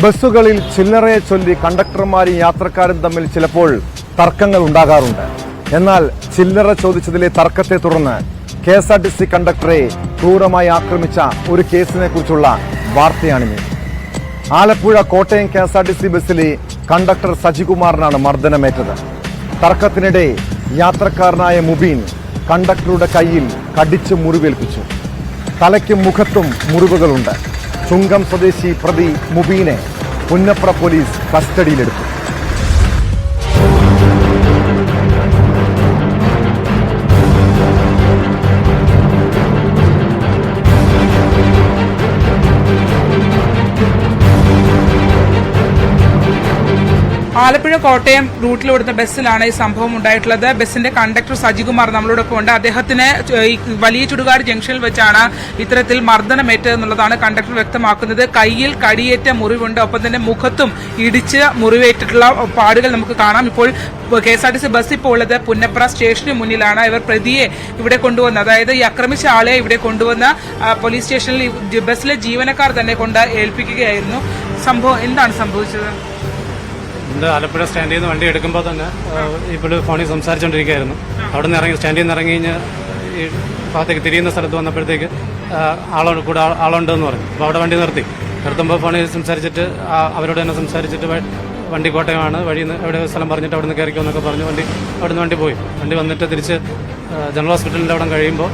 ബസ്സുകളിൽ ചില്ലറയെ ചൊല്ലി കണ്ടക്ടർമാരും യാത്രക്കാരും തമ്മിൽ ചിലപ്പോൾ തർക്കങ്ങൾ ഉണ്ടാകാറുണ്ട്. എന്നാൽ ചില്ലറ ചോദിച്ചതിലെ തർക്കത്തെ തുടർന്ന് K S R T C കണ്ടക്ടറെ ക്രൂരമായി ആക്രമിച്ച ഒരു കേസിനെ കുറിച്ചുള്ള വാർത്തയാണിത് Alappuzha Kottayam K S R T C ബസ്സിലെ കണ്ടക്ടർ സജികുമാറിനാണ് മർദ്ദനമേറ്റത്. തർക്കത്തിനിടെ യാത്രക്കാരനായ മുബീൻ കണ്ടക്ടറുടെ കയ്യിൽ കടിച്ച് മുറിവേൽപ്പിച്ചു. തലയ്ക്കും മുഖത്തും മുറിവുകളുണ്ട്. ചുങ്കം സ്വദേശി പ്രതി മുബീനെ പുന്നപ്ര പോലീസ് കസ്റ്റഡിയിലെടുത്തു. ആലപ്പുഴ കോട്ടയം റൂട്ടിൽ ഓടുന്ന ബസ്സിലാണ് ഈ സംഭവം ഉണ്ടായിട്ടുള്ളത്. ബസ്സിന്റെ കണ്ടക്ടർ സജികുമാർ നമ്മളോടൊപ്പം ഉണ്ട്. അദ്ദേഹത്തിന് വലിയ ചുടുകാട് ജംഗ്ഷനിൽ വെച്ചാണ് ഇത്തരത്തിൽ മർദ്ദനമേറ്റത് എന്നുള്ളതാണ് കണ്ടക്ടർ വ്യക്തമാക്കുന്നത്. കയ്യിൽ കടിയേറ്റ മുറിവുണ്ട്. ഒപ്പം തന്നെ മുഖത്തും ഇടിച്ച് മുറിവേറ്റിട്ടുള്ള പാടുകൾ നമുക്ക് കാണാം. ഇപ്പോൾ K S R T C bus ഇപ്പോൾ ഉള്ളത് പുന്നപ്ര സ്റ്റേഷന് മുന്നിലാണ്. ഇവർ പ്രതിയെ ഇവിടെ കൊണ്ടുവന്ന് അതായത് ഈ ആക്രമിച്ച ആളെ ഇവിടെ കൊണ്ടുവന്ന് പോലീസ് സ്റ്റേഷനിൽ ബസ്സിലെ ജീവനക്കാർ തന്നെ കൊണ്ട് ഏൽപ്പിക്കുകയായിരുന്നു. സംഭവം എന്താണ് സംഭവിച്ചത്? ഇത് ആലപ്പുഴ സ്റ്റാൻഡിൽ നിന്ന് വണ്ടി എടുക്കുമ്പോൾ തന്നെ ഇപ്പോൾ ഫോണിൽ സംസാരിച്ചുകൊണ്ടിരിക്കുകയായിരുന്നു അവിടെ നിന്ന് ഇറങ്ങി സ്റ്റാൻഡിൽ നിന്ന് ഇറങ്ങി കഴിഞ്ഞ് ഈ ഭാഗത്തേക്ക് തിരിയുന്ന സ്ഥലത്ത് വന്നപ്പോഴത്തേക്ക് ആളോട് കൂടെ ആളുണ്ടെന്ന് പറഞ്ഞു. അപ്പോൾ അവിടെ വണ്ടി നിർത്തി. നിർത്തുമ്പോൾ ഫോണിൽ സംസാരിച്ചിട്ട് അവരോട് തന്നെ സംസാരിച്ചിട്ട് വണ്ടി കോട്ടയമാണ് വഴി എവിടെ സ്ഥലം പറഞ്ഞിട്ട് അവിടെ നിന്ന് കയറിക്കോ എന്നൊക്കെ പറഞ്ഞു. വണ്ടി അവിടെ നിന്ന് വണ്ടി പോയി. വണ്ടി വന്നിട്ട് തിരിച്ച് ജനറൽ ഹോസ്പിറ്റലിന്റെ അവിടെ കഴിയുമ്പോൾ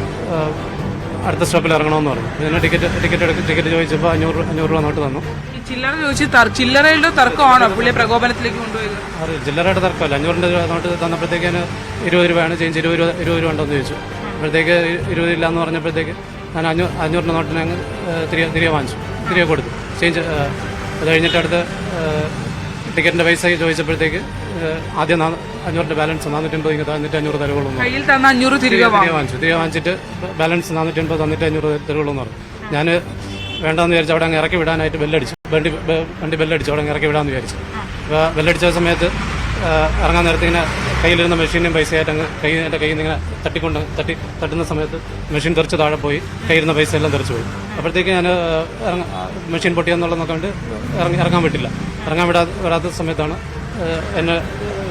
അടുത്ത സ്റ്റോപ്പിൽ ഇറങ്ങണമെന്ന് പറഞ്ഞു. ഇതിന് ടിക്കറ്റ് ടിക്കറ്റ് എടുക്കും ടിക്കറ്റ് ചോദിച്ചപ്പോൾ അഞ്ഞൂറ് അഞ്ഞൂറ് രൂപ നോട്ട് തന്നു. ഈ ചില്ലറ ചോദിച്ച് ചില്ലറയുടെ തർക്കമാണോ? പുള്ളിയെ പ്രകോപനത്തിലേക്ക് കൊണ്ടുപോയത്? അത് ചില്ലറയുടെ തർക്കമല്ല. അഞ്ഞൂറിന്റെ നോട്ട് തന്നപ്പോഴത്തേക്കാണ് ഇരുപത് രൂപയാണ് ചേഞ്ച് ഇരുപത് രൂപ ഇരുപത് രൂപ ഉണ്ടോ എന്ന് ചോദിച്ചു. അപ്പോഴത്തേക്ക് ഇരുപത് ഇല്ല എന്ന് പറഞ്ഞപ്പോഴത്തേക്ക് ഞാൻ അഞ്ഞൂറ് അഞ്ഞൂറിന്റെ നോട്ടിനെ അങ്ങ് തിരികെ തിരികെ വാങ്ങിച്ചു. തിരികെ കൊടുത്തു. ചേഞ്ച് അത് കഴിഞ്ഞിട്ട് അടുത്ത് ഏഹ്, ടിക്കറ്റിന്റെ പൈസ ചോദിച്ചപ്പോഴത്തേക്ക് ആദ്യം അഞ്ഞൂറിന്റെ ബാലൻസ് നാനൂറ്റമ്പത് ഇങ്ങനെ തന്നിട്ട് അഞ്ഞൂറ് തരുവുള്ളൂ കയ്യിൽ തന്ന അഞ്ഞൂറ് തിരികെ വാങ്ങും തിരികെ വാങ്ങിച്ചു. തിരികെ വാങ്ങിച്ചിട്ട് ബാലൻസ് നാനൂറ്റമ്പത് തന്നിട്ട് അഞ്ഞൂറ് തരുവുള്ളൂ എന്ന് പറഞ്ഞു. ഞാൻ വേണ്ടെന്ന് വിചാരിച്ചു അവിടെ അങ്ങ് ഇറക്കി വിടാനായിട്ട് ബെല്ലടിച്ചു വണ്ടി വണ്ടി ബെല്ലടിച്ചു അവിടെ അങ്ങ് ഇറക്കി വിടാമെന്ന് വിചാരിച്ചു. അപ്പോൾ ബെല്ലടിച്ച സമയത്ത് ഇറങ്ങാൻ നേരത്തെ ഇങ്ങനെ കയ്യിലിരുന്ന മെഷീനും പൈസയായിട്ട് അങ്ങ് കൈ എന്റെ കയ്യിൽ നിന്ന് ഇങ്ങനെ തട്ടിക്കൊണ്ട് തട്ടി തട്ടുന്ന സമയത്ത് മെഷീൻ തെറിച്ച് താഴെ പോയി കയ്യിരുന്ന പൈസ എല്ലാം തെറിച്ച് പോയി. അപ്പോഴത്തേക്ക് ഞാൻ മെഷീൻ പൊട്ടിയെന്നുള്ളത് നോക്കാണ്ട് ഇറങ്ങി ഇറങ്ങാൻ പറ്റില്ല ഇറങ്ങാൻ വിടാ വരാത്ത സമയത്താണ് എന്നെ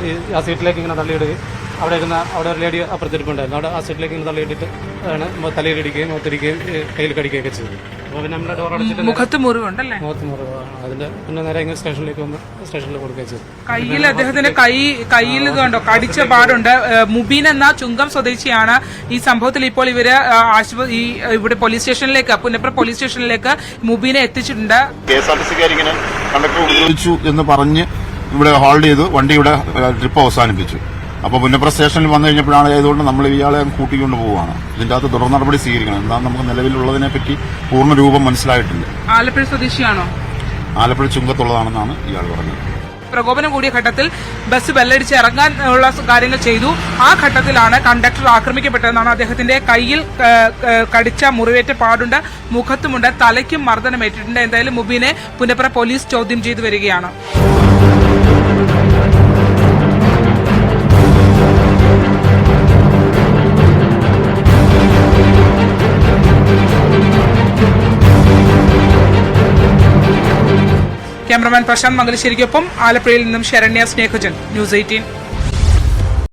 ഈ ആ സീറ്റിലേക്ക് ഇങ്ങനെ തള്ളിയിടുകയും അവിടെ ഇരുന്ന അവിടെ ഒരു ലേഡി അപ്പുറത്തിരിപ്പുണ്ടായിരുന്നു. അവിടെ ആ സീറ്റിലേക്ക് ഇങ്ങനെ തള്ളിയിട്ടിട്ട് ആണ് തലയിലിടിക്കുകയും മുഖത്തിരിക്കുകയും കയ്യിൽ കടിക്കുകയൊക്കെ ചെയ്തു അപ്പോൾ പിന്നെ നമ്മുടെ ഡോർ അടച്ചിട്ട് മുഖത്ത് മുറിവുണ്ടല്ലേ? മുഖത്ത് മുറിവ് അതിന്റെ പിന്നെ നേരെ ഇങ്ങനെ സ്റ്റേഷനിലേക്ക് വന്ന് സ്റ്റേഷനിൽ കൊടുക്കുകയും ചെയ്തു. കയ്യിൽ അദ്ദേഹത്തിന്റെ കൈ കയ്യിൽ ഇത് കണ്ടോ? കടിച്ച പാടുണ്ട്. മുബീൻ എന്ന ചുങ്കം സ്വദേശിയാണ് ഈ സംഭവത്തിൽ ഇപ്പോൾ ഇവർ ആശുപത്രി ഈ ഇവിടെ പോലീസ് സ്റ്റേഷനിലേക്ക് പുന്നപ്ര പോലീസ് സ്റ്റേഷനിലേക്ക് മുബീനെ എത്തിച്ചിട്ടുണ്ട്. കെ എസ് ആർ ടി സിക്കാരിങ്ങനെ കണ്ടക്ടർ എന്ന് പറഞ്ഞ് ഇവിടെ ഹോൾഡ് ചെയ്തു. വണ്ടി ഇവിടെ ട്രിപ്പ് അവസാനിപ്പിച്ചു. അപ്പോൾ പുന്നപ്ര സ്റ്റേഷനിൽ വന്നു കഴിഞ്ഞപ്പോഴാണ് ആയതുകൊണ്ട് നമ്മൾ ഇയാളെ കൂട്ടിക്കൊണ്ട് പോവുകയാണ്. ഇതിന്റെ അകത്ത് തുടർ നടപടി സ്വീകരിക്കണം. എന്താണ് നമുക്ക് നിലവിലുള്ളതിനെ പറ്റി പൂർണ രൂപം മനസ്സിലായിട്ടില്ല. ആലപ്പുഴ സ്വദേശിയാണോ? ആലപ്പുഴ ചുങ്കത്തുള്ളതാണെന്നാണ് ഇയാൾ പറഞ്ഞത്. പ്രകോപനം കൂടിയ ഘട്ടത്തിൽ ബസ് ബെല്ലടിച്ച് ഇറങ്ങാൻ ഉള്ള കാര്യങ്ങൾ ചെയ്തു. ആ ഘട്ടത്തിലാണ് കണ്ടക്ടർ ആക്രമിക്കപ്പെട്ടതെന്നാണ് അദ്ദേഹത്തിന്റെ കയ്യിൽ കടിച്ച മുറിവേറ്റ പാടുണ്ട് മുഖത്തുമുണ്ട് തലയ്ക്കും മർദ്ദനമേറ്റിട്ടുണ്ട് എന്തായാലും മുബീനെ പുന്നപ്ര പോലീസ് ചോദ്യം ചെയ്തു വരികയാണ്. ക്യാമറമാൻ പ്രശാന്ത് മംഗലശ്ശേരിക്കൊപ്പം ആലപ്പുഴയിൽ നിന്നും ശരണ്യ സ്നേഹജൻ. News eighteen.